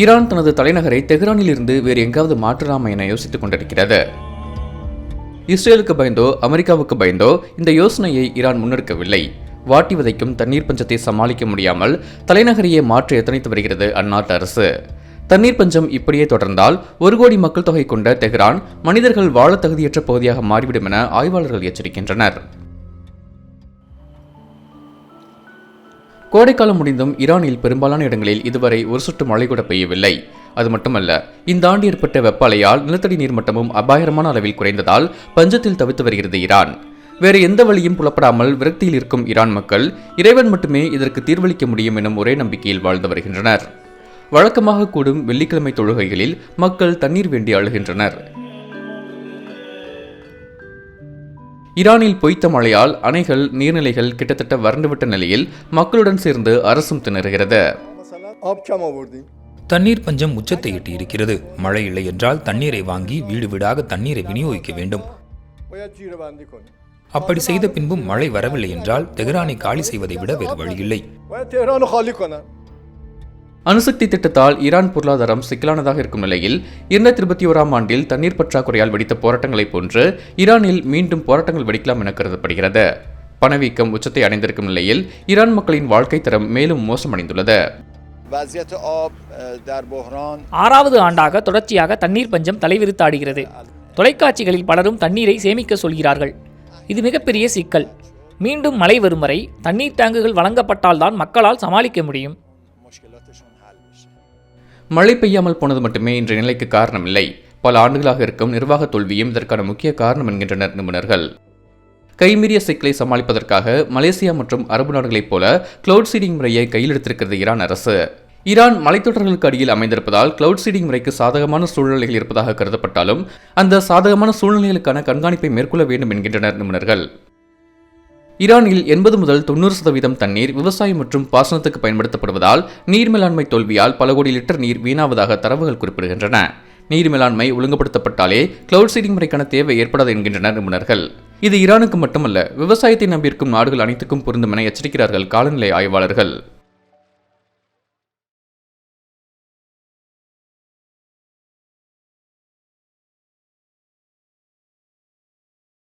Iran தனது தலைநகரை தெஹ்ரானில் இருந்து வேறு எங்காவது மாற்றலாமா என யோசித்துக் கொண்டிருக்கிறது. இஸ்ரேலுக்கு பயந்தோ அமெரிக்காவுக்கு பயந்தோ இந்த யோசனையை ஈரான் முன்னெடுக்கவில்லை. வாட்டி விதைக்கும் தண்ணீர் பஞ்சத்தை சமாளிக்க முடியாமல் தலைநகரையே மாற்ற எத்தனைத்து வருகிறது அந்நாட்டு அரசு. தண்ணீர் பஞ்சம் இப்படியே தொடர்ந்தால் ஒரு கோடி மக்கள் தொகை கொண்ட தெஹ்ரான் மனிதர்கள் வாழ தகுதியற்ற பகுதியாக மாறிவிடும் என ஆய்வாளர்கள் எச்சரிக்கின்றனர். கோடைக்காலம் முடிந்தும் ஈரானில் பெரும்பாலான இடங்களில் இதுவரை ஒரு சொட்டு மழை கூட பெய்யவில்லை. அது மட்டுமல்ல இந்த ஆண்டு ஏற்பட்ட வெப்ப அலையால் நிலத்தடி நீர்மட்டமும் அபாயகரமான அளவில் குறைந்ததால் பஞ்சத்தில் தவித்து வருகிறது ஈரான். வேறு எந்த வழியும் புலப்படாமல் விரக்தியில் இருக்கும் ஈரான் மக்கள் இறைவன் மட்டுமே இதற்கு தீர்வளிக்க முடியும் எனும் ஒரே நம்பிக்கையில் வாழ்ந்து வருகின்றனர். வழக்கமாக கூடும் வெள்ளிக்கிழமை தொழுகைகளில் மக்கள் தண்ணீர் வேண்டி அழுகின்றனர். ஈரானில் பொய்த்த மழையால் அணைகள் நீர்நிலைகள் கிட்டத்தட்ட வறண்டுவிட்ட நிலையில் மக்களுடன் சேர்ந்து அரசும் திணறுகிறது. தண்ணீர் பஞ்சம் உச்சத்தை எட்டியிருக்கிறது. மழை இல்லை என்றால் தண்ணீரை வாங்கி வீடு வீடாக தண்ணீரை விநியோகிக்க வேண்டும். அப்படி செய்த பின்பும் மழை வரவில்லை என்றால் தெஹ்ரானை காலி செய்வதை விட வேறு வழியில்லை. அணுசக்தி திட்டத்தால் ஈரான் பொருளாதாரம் சிக்கலானதாக இருக்கும் நிலையில் இரண்டாயிரத்தி இருபத்தி ஓராம் ஆண்டில் தண்ணீர் பற்றாக்குறையால் வெடித்த போராட்டங்களைப் போன்று ஈரானில் மீண்டும் போராட்டங்கள் வெடிக்கலாம் என கருதப்படுகிறது. பணவீக்கம் உச்சத்தை அடைந்திருக்கும் நிலையில் ஈரான் மக்களின் வாழ்க்கை தரம் மேலும் மோசமடைந்துள்ளது. ஆறாவது ஆண்டாக தொடர்ச்சியாக தண்ணீர் பஞ்சம் தலைவிரித்தாடுகிறது தொலைக்காட்சிகளில் பலரும் தண்ணீரை சேமிக்க சொல்கிறார்கள். இது மிகப்பெரிய சிக்கல். மீண்டும் மழை வரும் வரை தண்ணீர் டேங்குகள் வழங்கப்பட்டால்தான் மக்களால் சமாளிக்க முடியும். மழை பெய்யாமல் போனது மட்டுமே இன்றைய நிலைக்கு காரணமில்லை. பல ஆண்டுகளாக இருக்கும் நிர்வாக தோல்வியும் இதற்கான முக்கிய காரணம் என்கின்றனர் நிபுணர்கள். கைமீறிய சிக்கலை சமாளிப்பதற்காக மலேசியா மற்றும் அரபு நாடுகளைப் போல கிளவுட் சீடிங் முறையை கையில் எடுத்திருக்கிறது ஈரான் அரசு. ஈரான் மலைத்தொடர்களுக்கு அடியில் அமைந்திருப்பதால் கிளவுட் சீடிங் முறைக்கு சாதகமான சூழ்நிலைகள் இருப்பதாக கருதப்பட்டாலும் அந்த சாதகமான சூழ்நிலைகளுக்கான கண்காணிப்பை மேற்கொள்ள வேண்டும் என்கின்றனர் நிபுணர்கள். ஈரானில் எண்பது முதல் தொண்ணூறு சதவீதம் தண்ணீர் விவசாயம் மற்றும் பாசனத்துக்கு பயன்படுத்தப்படுவதால் நீர் மேலாண்மை தோல்வியால் பல கோடி லிட்டர் நீர் வீணாவதாக தரவுகள் குறிப்பிடுகின்றன. நீர் மேலாண்மை ஒழுங்குபடுத்தப்பட்டாலே கிளவுட் சீடிங் முறைக்கான தேவை ஏற்படாது என்கின்றனர் நிபுணர்கள். இது ஈரானுக்கு மட்டுமல்ல விவசாயத்தை நம்பியிருக்கும் நாடுகள் அனைத்துக்கும் பொருந்தும் என எச்சரிக்கிறார்கள் காலநிலை ஆய்வாளர்கள்.